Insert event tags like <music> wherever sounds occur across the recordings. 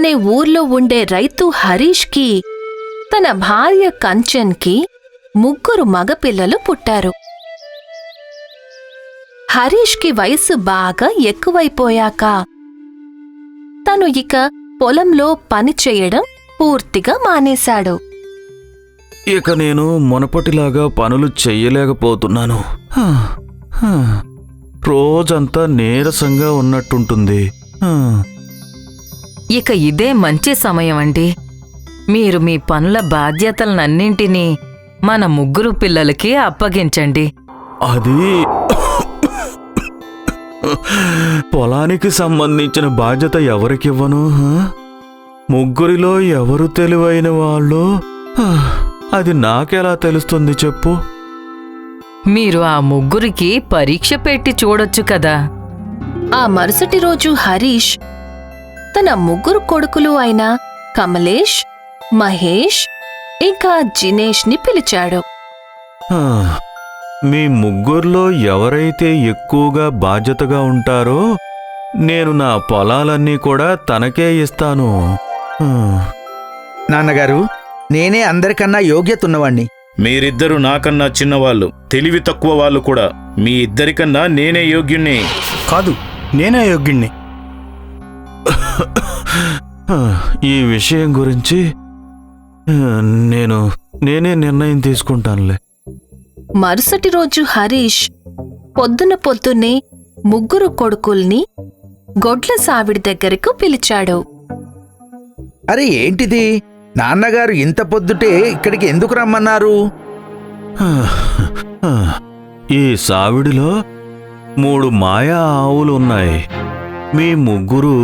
అనే ఊర్లో ఉండే రైతు హరీష్కి తన భార్య కంచన్కి ముగ్గురు మగపిల్లలు పుట్టారు. హరీష్కి వయసు బాగా ఎక్కువైపోయాక తను ఇక పొలంలో పని చేయడం పూర్తిగా మానేశాడు. ఇక నేను మునపటిలాగా పనులు చెయ్యలేకపోతున్నాను. రోజంతా నీరసంగా ఉన్నట్టుంటుంది. హా. ఇక ఇదే మంచి సమయం అండి మీరు మీ పనుల బాధ్యతలనన్నింటినీ మన ముగ్గురు పిల్లలకి అప్పగించండి. అది పొలానికి సంబంధించిన బాధ్యత ఎవరికివ్వను హా? ముగ్గురిలో ఎవరు తెలివైన వాళ్ళు? అది నాకెలా తెలుస్తుంది చెప్పు. మీరు ఆ ముగ్గురికి పరీక్ష పెట్టి చూడొచ్చు కదా. ఆ మరుసటి రోజు హరీష్ తన ముగ్గురు కొడుకులు అయిన కమలేష్ మహేష్ ఇంకా జినేష్ని పిలిచాడు. హా, మీ ముగ్గురిలో ఎవరైతే ఎక్కువగా బాధ్యతగా ఉంటారో నేను నా పొలాలన్నీ కూడా తనకే ఇస్తాను. నాన్నగారు నేనే అందరికన్నా యోగ్యత ఉన్నవాణ్ణి మీరిద్దరు నాకన్నా చిన్నవాళ్ళు తెలివి తక్కువ వాళ్ళు కూడా. మీ ఇద్దరికన్నా నేనే యోగ్యుణ్ణి. కాదు నేనే యోగ్యుణ్ణి. ఈ విషయం గురించి నేను నేనే నిర్ణయం తీసుకుంటానులే. మరుసటి రోజు హరీష్ పొద్దున పొద్దున్నే ముగ్గురు కొడుకుల్ని గొడ్ల సావిడి దగ్గరకు పిలిచాడు. అరే ఏంటిది? నాన్నగారు ఇంత పొద్దుటే ఇక్కడికి ఎందుకు రమ్మన్నారు. ఈ సావిడిలో మూడు మాయా ఆవులు ఉన్నాయి మీ ముగ్గురు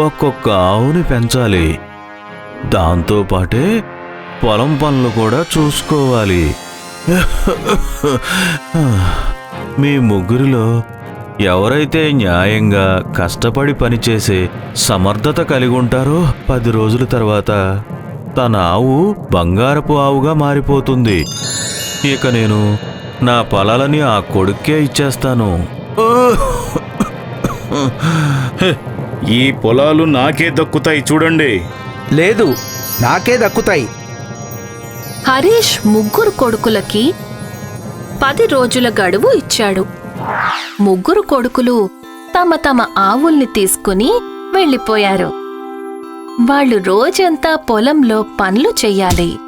ఒక్కొక్క ఆవుని పెంచాలి. దాంతోపాటే పొలం పనులు కూడా చూసుకోవాలి. మీ ముగ్గురిలో ఎవరైతే న్యాయంగా కష్టపడి పనిచేసే సమర్థత కలిగి ఉంటారో పది రోజుల తర్వాత తన ఆవు బంగారపు ఆవుగా మారిపోతుంది. ఇక నేను నా పొలాలని ఆ కొడుక్కే ఇచ్చేస్తాను. ఈ పొలాలు నాకే దక్కుతాయి చూడండి. లేదు నాకే దక్కుతాయి. హరీష్ ముగ్గురు కొడుకులకి పది రోజుల గడువు ఇచ్చాడు. ముగ్గురు కొడుకులు తమ తమ ఆవుల్ని తీసుకుని వెళ్ళిపోయారు. వాళ్ళు రోజంతా పొలంలో పనులు చెయ్యాలి.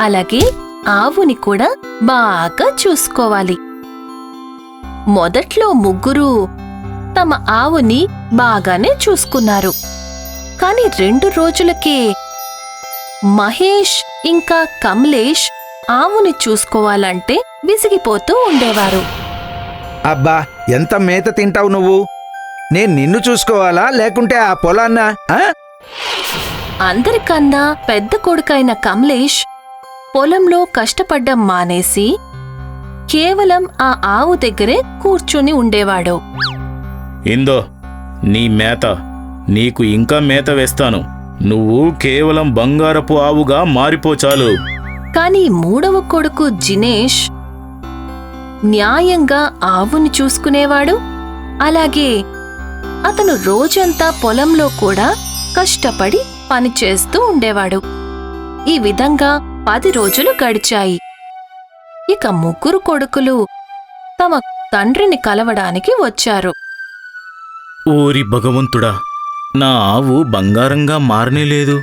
అలాగే ఆవుని కూడా బాగా చూసుకోవాలి. మొదట్లో ముగ్గురు తమ ఆవుని బాగానే చూసుకున్నారు. కాని రెండు రోజులకే మహేష్ ఇంకా కమలేష్ ఆవుని చూసుకోవాలంటే విసిగిపోతూ ఉండేవారు. అబ్బా ఎంత మేత తింటావు నువ్వు? నేను నిన్ను చూసుకోవాలా లేకుంటే ఆ పొలాన్నా ఆ? అందరికన్నా పెద్ద కొడుకైన కమలేష్ పొలంలో కష్టపడ్డం మానేసి కేవలం ఆ ఆవు దగ్గరే కూర్చుని ఉండేవాడు. ఇందో నీ మేత నీకు ఇంకా మేత వేస్తాను. నువ్వు కేవలం బంగారపు ఆవుగా మారిపోచాలు కాని మూడవ కొడుకు జినేష్ న్యాయంగా ఆవుని చూసుకునేవాడు. అలాగే అతను రోజంతా పొలంలో కూడా కష్టపడి పనిచేస్తూ ఉండేవాడు. ఈ విధంగా పది రోజులు గడిచాయి. ఇక ముగ్గురు కొడుకులు తమ తండ్రిని కలవడానికి వచ్చారు. ఓరి భగవంతుడా నా ఆవు బంగారంగా మారనే లేదు.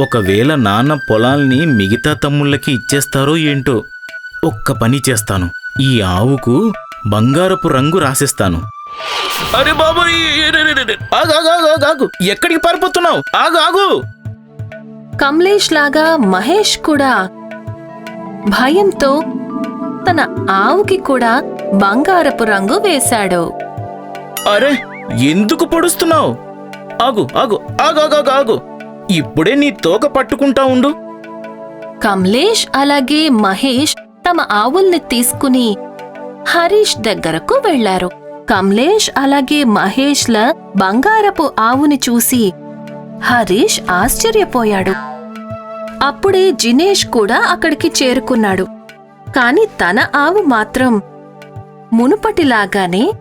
ఒకవేళ నాన్న పొలాల్ని మిగతా తమ్ముళ్ళకి ఇచ్చేస్తారో ఏంటో ఒక్క పని చేస్తాను. ఈ ఆవుకు బంగారపు రంగు రాసిస్తాను. అరే బాబు ఎక్కడికి పారిపోతున్నావు? ఆగు ఆగు. కమలేష్ లాగా మహేష్ కూడా భయంతో తన ఆవుకి కూడా బంగారపు రంగు వేశాడు. అరే ఎందుకు పొడుస్తున్నావు? ఆగు ఆగు ఆగాగాగు ఆగు ఇప్పుడే నీ తోక పట్టుకుంటా ఉండు. కమలేష్ అలాగే మహేష్ తమ ఆవుల్ని తీసుకుని హరీష్ దగ్గరకు వెళ్ళారు కమలేష్ అలాగే మహేష్ల బంగారపు ఆవుని చూసి హరీష్ ఆశ్చర్యపోయాడు. అప్పుడే జినేష్ కూడా అక్కడికి చేరుకున్నాడు. కాని తన ఆవు మాత్రం మునుపటిలాగానే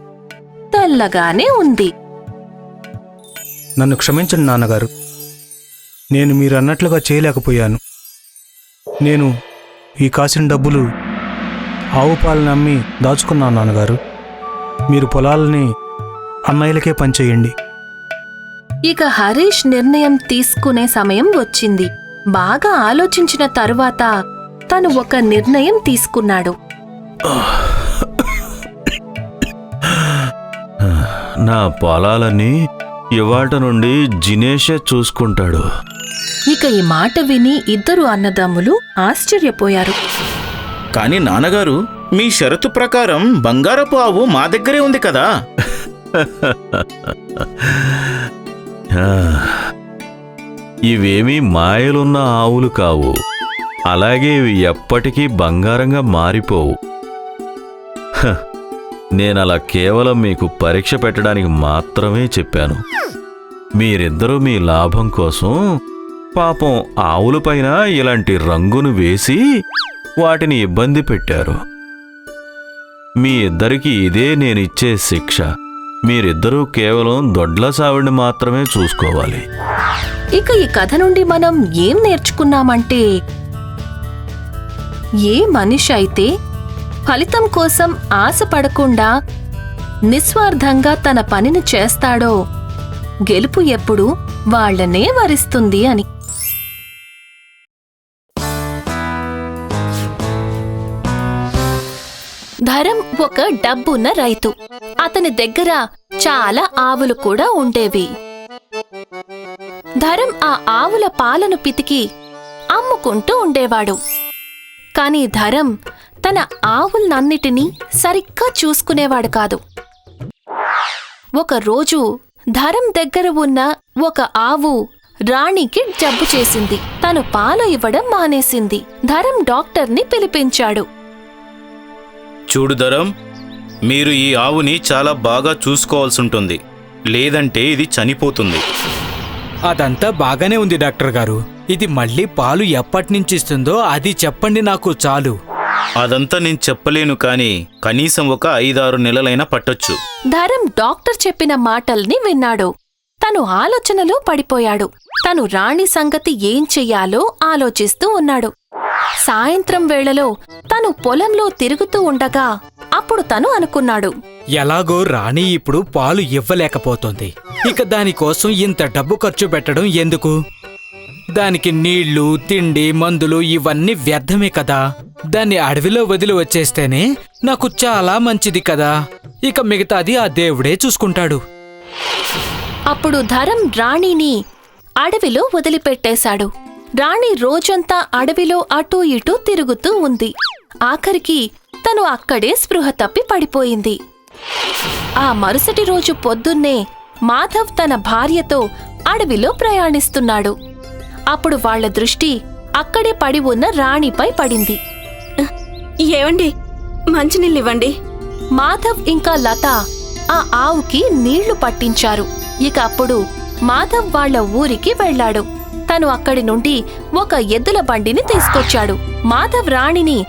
తెల్లగానే ఉంది. నన్ను క్షమించండి నాన్నగారు. నేను మీరు అన్నట్లుగా చేయలేకపోయాను. నేను ఈ కాసిన డబ్బులు ఆవు పాలను అమ్మి దాచుకున్నాను నాన్నగారు. మీరు పొలాలని అన్నయ్యలకే పనిచేయండి. ఇక హరీష్ నిర్ణయం తీసుకునే సమయం వచ్చింది. బాగా ఆలోచించిన తరువాత తను ఒక నిర్ణయం తీసుకున్నాడు. నా పొలాలన్నీ ఇవాట నుండి జినేషే చూసుకుంటాడు. ఇక ఈ మాట విని ఇద్దరు అన్నదమ్ములు ఆశ్చర్యపోయారు. కానీ నాన్నగారు మీ షరతు ప్రకారం బంగారపు ఆవు మా దగ్గరే ఉంది కదా? <sighs> ఇవేమీ మాయలున్న ఆవులు కావు. అలాగే ఇవి ఎప్పటికీ బంగారంగా మారిపోవు. నేనలా కేవలం మీకు పరీక్ష పెట్టడానికి మాత్రమే చెప్పాను. మీరిద్దరూ మీ లాభం కోసం పాపం ఆవులపైన ఇలాంటి రంగును వేసి వాటిని ఇబ్బంది పెట్టారు. మీ ఇద్దరికి ఇదే నేనిచ్చే శిక్ష. మీరిద్దరూ కేవలం దొడ్ల సావిడిని మాత్రమే చూసుకోవాలి. ఇక ఈ కథ నుండి మనం ఏం నేర్చుకున్నామంటే ఏ మనిషి అయితే ఫలితం కోసం ఆశపడకుండా నిస్వార్థంగా తన పనిని చేస్తాడో గెలుపు ఎప్పుడు వాళ్ళనే వరిస్తుంది అని. ధరం ఒక డబ్బున్న రైతు. అతని దగ్గర చాలా ఆవులు కూడా ఉండేవి. ధరం ఆ ఆవుల పాలను పితికి అమ్ముకుంటూ ఉండేవాడు. కాని ధరం తన ఆవులనన్నిటినీ సరిగ్గా చూసుకునేవాడు కాదు. ఒకరోజు ధరం దగ్గర ఉన్న ఒక ఆవు రాణికి జబ్బు చేసింది. తను పాలు ఇవ్వడం మానేసింది. ధరం డాక్టర్ని పిలిపించాడు. చూడు ధరం మీరు ఈ ఆవుని చాలా బాగా చూసుకోవాల్సి ఉంటుంది లేదంటే ఇది చనిపోతుంది. అదంతా బాగానే ఉంది డాక్టర్ గారు. ఇది మళ్ళీ పాలు ఎప్పటి నుంచి ఇస్తుందో అది చెప్పండి నాకు చాలు. అదంతా నేను చెప్పలేను కానీ కనీసం ఒక ఐదారు నెలలైనా పట్టొచ్చు. ధరం డాక్టర్ చెప్పిన మాటల్ని విన్నాడు. తను ఆలోచనలో పడిపోయాడు. తను రాణి సంగతి ఏం చెయ్యాలో ఆలోచిస్తూ ఉన్నాడు. సాయంత్రం వేళలో తను పొలంలో తిరుగుతూ ఉండగా అప్పుడు తను అనుకున్నాడు. ఎలాగో రాణి ఇప్పుడు పాలు ఇవ్వలేకపోతుంది. ఇక దానికోసం ఇంత డబ్బు ఖర్చు పెట్టడం ఎందుకు? దానికి నీళ్ళు తిండి మందులు ఇవన్నీ వ్యర్థమే కదా. దాన్ని అడవిలో వదిలి వచ్చేస్తేనే నాకు చాలా మంచిది కదా. ఇక మిగతాది ఆ దేవుడే చూసుకుంటాడు. అప్పుడు ధరం రాణిని అడవిలో వదిలిపెట్టేశాడు. రాణి రోజంతా అడవిలో అటూ ఇటూ తిరుగుతూ ఉంది. ఆఖరికి తను అక్కడే స్పృహ తప్పి పడిపోయింది. ఆ మరుసటి రోజు పొద్దున్నే మాధవ్ తన భార్యతో అడవిలో ప్రయాణిస్తున్నాడు. అప్పుడు వాళ్ళ దృష్టి అక్కడే పడి ఉన్న రాణిపై పడింది. ఏవండి? మంచినీళ్ళు ఇవ్వండి మాధవ్ ఇంకా లత ఆ ఆవుకి నీళ్ళు పట్టించారు. ఇక అప్పుడు మాధవ్ వాళ్ళ ఊరికి వెళ్ళాడు. తను అక్కడి నుండి ఒక ఎద్దుల బండిని తీసుకొచ్చాడు. మాధవ్ రాణిని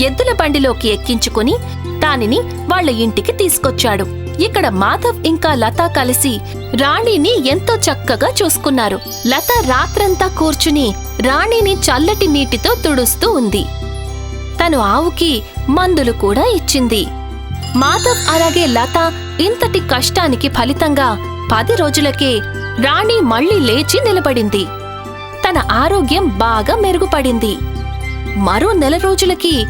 ఎద్దుల బండిలోకి ఎక్కించుకుని దానిని వాళ్ళ ఇంటికి తీసుకొచ్చాడు. ఇక్కడ మాధవ్ ఇంకా లత కలిసి రాణిని ఎంతో చక్కగా చూసుకున్నారు. లత రాత్రంతా కూర్చుని రాణిని చల్లటి నీటితో తుడుస్తూ ఉంది. తను ఆవుకి మందులు కూడా ఇచ్చింది. మాధవ్ అలాగే లత ఇంతటి కష్టానికి ఫలితంగా పది రోజులకే రాణి మళ్ళీ లేచి నిలబడింది. తన ఆరోగ్యం బాగా మెరుగుపడింది. మరో నెల రోజులకి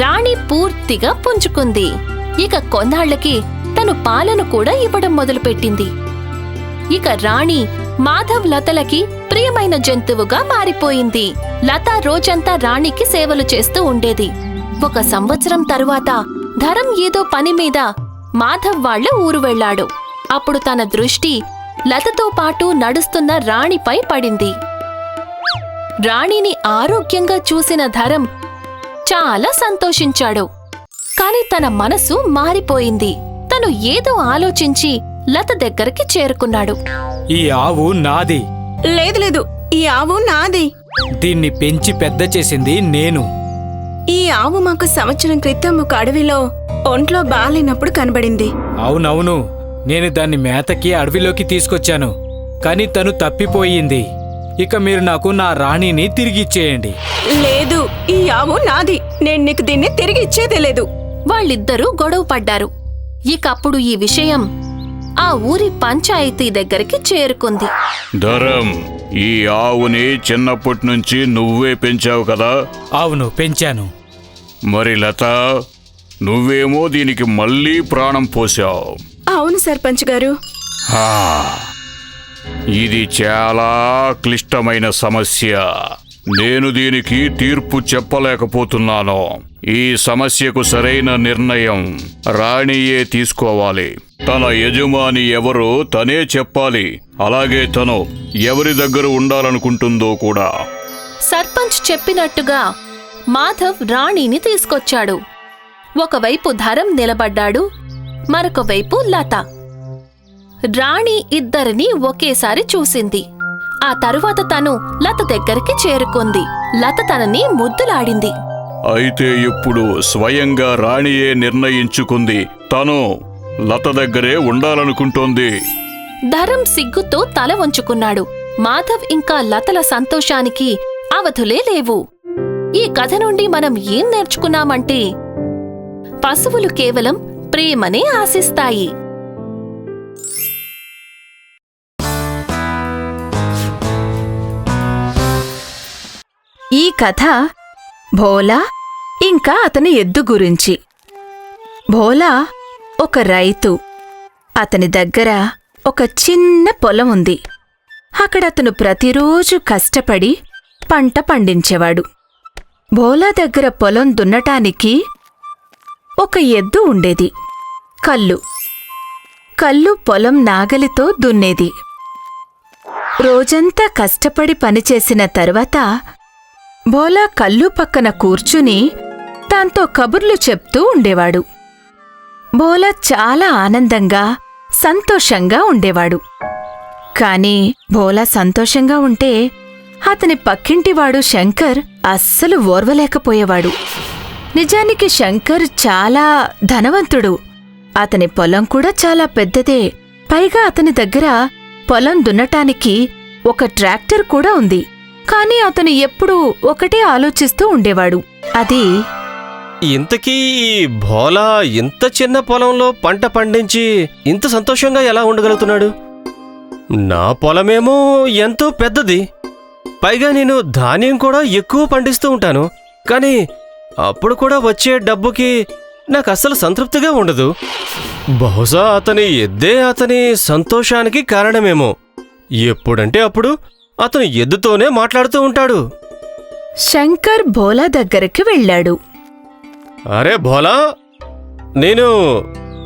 రాణి పూర్తిగా పుంజుకుంది. ఇక కొన్నాళ్ళకి తను పాలను కూడా ఇవ్వడం మొదలుపెట్టింది. ఇక రాణి మాధవ్ లతలకి ప్రియమైన జంతువుగా మారిపోయింది. లత రోజంతా రాణికి సేవలు చేస్తూ ఉండేది. ఒక సంవత్సరం తరువాత ధరం ఏదో పని మీద మాధవ్ వాళ్ళ ఊరు వెళ్ళాడు. అప్పుడు తన దృష్టి లతతో పాటు నడుస్తున్న రాణిపై పడింది. రాణిని ఆరోగ్యంగా చూసిన ధరం చాలా సంతోషించాడు. కాని తన మనసు మారిపోయింది. తను ఏదో ఆలోచించి లత దగ్గరికి చేరుకున్నాడు. ఈ ఆవు నాది. లేదు లేదు. ఈ ఆవు నాది. దీన్ని పెంచి పెద్ద చేసింది నేను. ఈ ఆవు మాకు సంవత్సరం క్రితం ఒక అడవిలో ఒంట్లో బాగాలేనప్పుడు కనబడింది. అవునవును. నేను దాన్ని మేతకి అడవిలోకి తీసుకొచ్చాను. కాని తను తప్పిపోయింది. ఇక మీరు నాకు నా రాణిని తిరిగిచ్చేయండి లేదు ఈ ఆవు నాది. నేను నీకు దీన్ని తిరిగి ఇచ్చేదే లేదు. వాళ్ళిద్దరూ గొడవ పడ్డారు ఇకప్పుడు ఈ విషయం ఆ ఊరి పంచాయతీ దగ్గరికి చేరుకుంది. ధరం ఈ ఆవుని చిన్నప్పటి నుంచి నువ్వే పెంచావు కదా? అవును పెంచాను. మరి లత నువ్వేమో దీనికి మళ్ళీ ప్రాణం పోసావు అవును సర్పంచ్ గారు. హా, ఇది చాలా క్లిష్టమైన సమస్య. నేను దీనికి తీర్పు చెప్పలేకపోతున్నాను. ఈ సమస్యకు సరైన నిర్ణయం రాణియే తీసుకోవాలి. తన యజమాని ఎవరో తనే చెప్పాలి. అలాగే తను ఎవరి దగ్గర ఉండాలనుకుంటుందో కూడా. సర్పంచ్ చెప్పినట్టుగా మాధవ్ రాణిని తీసుకొచ్చాడు. ఒకవైపు ధరం నిలబడ్డాడు మరొక వైపు లత. రాణి ఇద్దరిని ఒకేసారి చూసింది. ఆ తరువాత తను లత దగ్గరికి చేరుకుంది. లత తనని ముద్దులాడింది. అయితే ఇప్పుడు స్వయంగా రాణియే నిర్ణయించుకుంది. తను లత దగ్గరే ఉండాలనుకుంటోంది. ధరం సిగ్గుతో తల వంచుకున్నాడు. మాధవ్ ఇంకా లతల సంతోషానికి అవధులే లేవు. ఈ కథ నుండి మనం ఏం నేర్చుకున్నామంటే పశువులు కేవలం ప్రేమనే ఆశిస్తాయి. ఈ కథ భోలా ఇంకా అతని ఎద్దు గురించి. భోలా ఒక రైతు. అతని దగ్గర ఒక చిన్న పొలం ఉంది. అక్కడ అతను ప్రతిరోజు కష్టపడి పంట పండించేవాడు. భోలా దగ్గర పొలం దున్నటానికి ఒక ఎద్దు ఉండేది. కల్లు. కల్లు పొలం నాగలితో దున్నేది. రోజంతా కష్టపడి పనిచేసిన తర్వాత భోలా కళ్ళు పక్కన కూర్చుని దాంతో కబుర్లు చెప్తూ ఉండేవాడు. భోలా చాలా ఆనందంగా సంతోషంగా ఉండేవాడు. కాని భోలా సంతోషంగా ఉంటే అతని పక్కింటివాడు శంకర్ అస్సలు ఓర్వలేకపోయేవాడు. నిజానికి శంకర్ చాలా ధనవంతుడు. అతని పొలం కూడా చాలా పెద్దదే. పైగా అతని దగ్గర పొలం దున్నటానికి ఒక ట్రాక్టర్ కూడా ఉంది. కానీ అతను ఎప్పుడూ ఒకటే ఆలోచిస్తూ ఉండేవాడు. అది ఇంతకీ ఈ భోలా ఇంత చిన్న పొలంలో పంట పండించి ఇంత సంతోషంగా ఎలా ఉండగలుగుతున్నాడు? నా పొలమేమో ఎంతో పెద్దది. పైగా నేను ధాన్యం కూడా ఎక్కువ పండిస్తూ ఉంటాను. కానీ అప్పుడు కూడా వచ్చే డబ్బుకి నాకు అస్సలు సంతృప్తిగా ఉండదు. బహుశా అతని ఎద్దే అతని సంతోషానికి కారణమేమో. ఎప్పుడంటే అప్పుడు అతను ఎద్దుతోనే మాట్లాడుతూ ఉంటాడు. శంకర్ భోలా దగ్గరికి వెళ్ళాడు. అరే భోలా నేను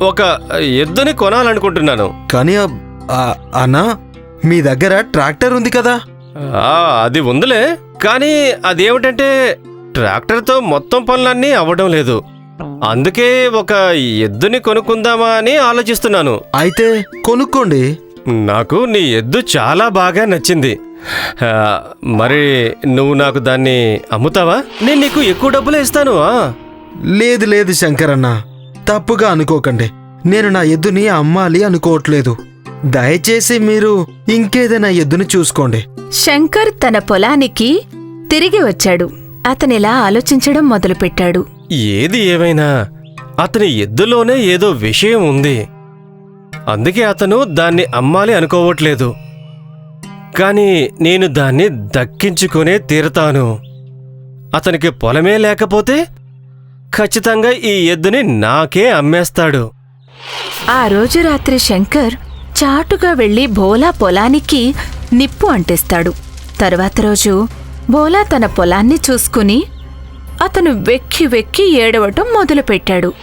ఒక ఎద్దుని కొనాలనుకుంటున్నాను. కానీ అన్నా మీ దగ్గర ట్రాక్టర్ ఉంది కదా? ఆ, అది ఉందిలే కానీ అదేమిటంటే ట్రాక్టర్తో మొత్తం పనులన్నీ అవ్వడం లేదు. అందుకే ఒక ఎద్దుని కొనుక్కుందామా అని ఆలోచిస్తున్నాను. అయితే కొనుక్కోండి. నాకు నీ ఎద్దు చాలా బాగా నచ్చింది. మరి నువ్వు నాకు దాన్ని అమ్ముతావా? నేను నీకు ఎక్కువ డబ్బులే ఇస్తాను. లేదు లేదు శంకరన్న. తప్పుగా అనుకోకండి. నేను నా ఎద్దుని అమ్మాలి అనుకోవట్లేదు. దయచేసి మీరు ఇంకేదైనా ఎద్దుని చూసుకోండి. శంకర్ తన పొలానికి తిరిగి వచ్చాడు. అతనిలా ఆలోచించడం మొదలుపెట్టాడు. ఏది ఏమైనా అతని ఎద్దులోనే ఏదో విషయం ఉంది. అందుకే అతను దాన్ని అమ్మాలి అనుకోవట్లేదు. కానీ నేను దాన్ని దక్కించుకునే తీరతాను. అతనికి పొలమే లేకపోతే ఖచ్చితంగా ఈ ఎద్దుని నాకే అమ్మేస్తాడు. ఆ రోజు రాత్రి శంకర్ చాటుగా వెళ్ళి భోలా పొలానికి నిప్పు అంటిస్తాడు. తర్వాత రోజు భోలా తన పొలాన్ని చూసుకుని అతను వెక్కి వెక్కి ఏడవటం మొదలుపెట్టాడు.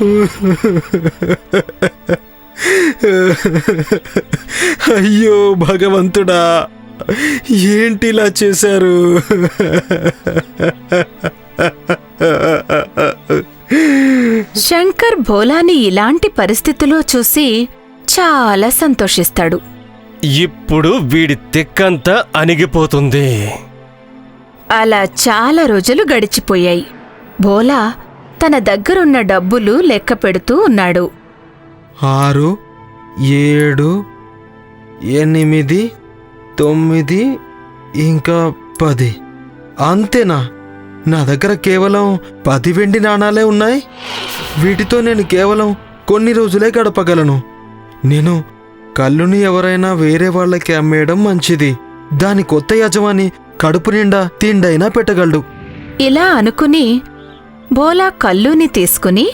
<laughs> అయ్యో భగవంతుడా ఏంటిలా చేశారు? శంకర్ భోలాని ఇలాంటి పరిస్థితిలో చూసి చాలా సంతోషిస్తాడు. ఇప్పుడు వీడి తిక్కంతా అణిగిపోతుంది. అలా చాలా రోజులు గడిచిపోయాయి. భోలా తన దగ్గరున్న డబ్బులు లెక్క పెడుతూ ఉన్నాడు. ఆరు ఏడు ఎనిమిది తొమ్మిది ఇంకా పది. అంతేనా? నా దగ్గర కేవలం పది వెండి నాణాలే ఉన్నాయి. వీటితో నేను కేవలం కొన్ని రోజులే గడపగలను. నేను కళ్ళుని ఎవరైనా వేరే వాళ్ళకి అమ్మేయడం మంచిది. దాని కొత్త యజమాని కడుపు నిండా తిండైనా పెట్టగలడు. ఇలా అనుకుని భోలా కల్లుని తీసుకుని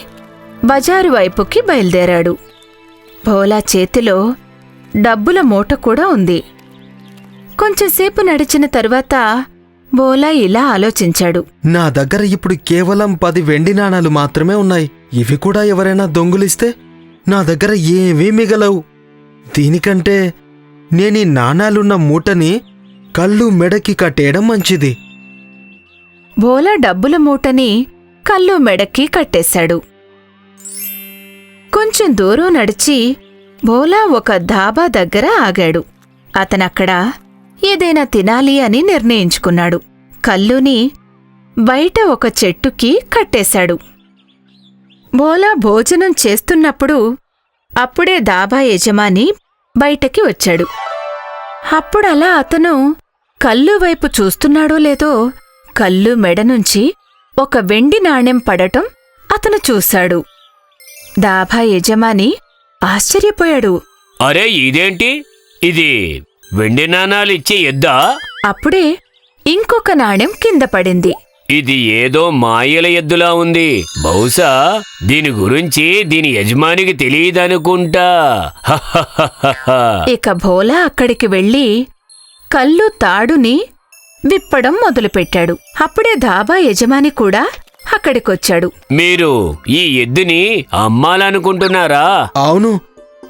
బజారు వైపుకి బయలుదేరాడు. భోలా చేతిలో డబ్బుల మూట కూడా ఉంది. కొంచెంసేపు నడిచిన తరువాత భోలా ఇలా ఆలోచించాడు. నా దగ్గర ఇప్పుడు కేవలం పది వెండి నాణాలు మాత్రమే ఉన్నాయి. ఇవి కూడా ఎవరైనా దొంగులిస్తే నా దగ్గర ఏమీ మిగలవు. దీనికంటే నేను ఈ నాణాలున్న మూటని కళ్ళు మెడకి కట్టేయడం మంచిది. భోలా డబ్బుల మూటని కల్లు మెడకి కట్టేశాడు. కొంచెం దూరం నడిచి భోలా ఒక ధాబా దగ్గర ఆగాడు. అతనక్కడ ఏదైనా తినాలి అని నిర్ణయించుకున్నాడు. కల్లుని బయట ఒక చెట్టుకి కట్టేశాడు. భోలా భోజనం చేస్తున్నప్పుడు అప్పుడే దాబా యజమాని బయటకి వచ్చాడు. అప్పుడలా అతను కల్లు వైపు చూస్తున్నాడో లేదో కల్లు మెడ నుంచి ఒక వెండి నాణెం పడటం అతను చూశాడు. దాబా యజమాని ఆశ్చర్యపోయాడు. అరే ఇదేంటి? ఇది వెండి నాణాలు ఇచ్చే ఎద్దా? అప్పుడే ఇంకొక నాణెం కింద పడింది. ఇది ఏదో మాయల ఎద్దులా ఉంది. బహుశా దీని గురించి దీని యజమానికి తెలియదనుకుంటా. ఇక భోలా అక్కడికి వెళ్ళి కల్లు తాడుని విప్పడం మొదలుపెట్టాడు. అప్పుడే ధాబా యజమాని కూడా అక్కడికొచ్చాడు. మీరు ఈ ఎద్దుని అమ్మాలనుకుంటున్నారా? అవును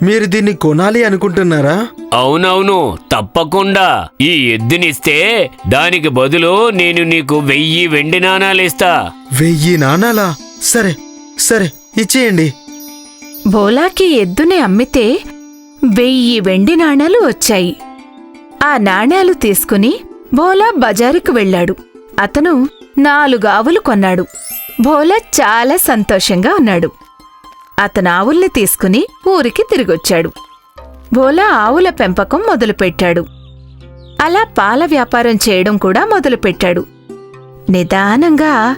మీరు దీన్ని కొనాలి అనుకుంటున్నారా? అవునవును తప్పకుండా. ఈ ఎద్దునిస్తే దానికి బదులు నేను నీకు వెయ్యి వెండి నాణాలిస్తా వెయ్యి నాణాలా? సరే సరే ఇచ్చేయండి. భోలాకి ఎద్దుని అమ్మితే వెయ్యి వెండి నాణాలు వచ్చాయి. ఆ నాణాలు తీసుకుని భోలా బజారుకు వెళ్ళాడు. అతను నాలుగు ఆవులు కొన్నాడు. భోలా చాలా సంతోషంగా ఉన్నాడు. అతను ఆవుల్ని తీసుకుని ఊరికి తిరిగొచ్చాడు. భోలా ఆవుల పెంపకం మొదలుపెట్టాడు. అలా పాల వ్యాపారం చేయడం కూడా మొదలుపెట్టాడు. నిదానంగా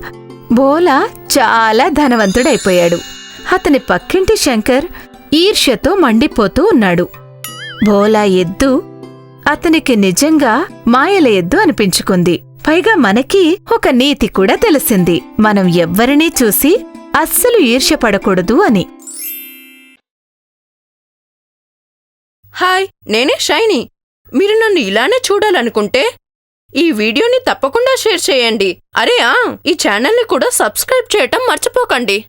భోలా చాలా ధనవంతుడైపోయాడు. అతని పక్కింటి శంకర్ ఈర్ష్యతో మండిపోతూ ఉన్నాడు. భోలా ఎద్దు అతనికి నిజంగా మాయల ఎద్దు అనిపించుకుంది. పైగా మనకి ఒక నీతి కూడా తెలిసింది. మనం ఎవ్వరినీ చూసి అస్సలు ఈర్ష్యపడకూడదు అని. హాయ్ నేనే షైని. మీరు నన్ను ఇలానే చూడాలనుకుంటే ఈ వీడియోని తప్పకుండా షేర్ చేయండి. అరే ఆ ఈ ఛానల్ని కూడా సబ్స్క్రైబ్ చేయటం మర్చిపోకండి.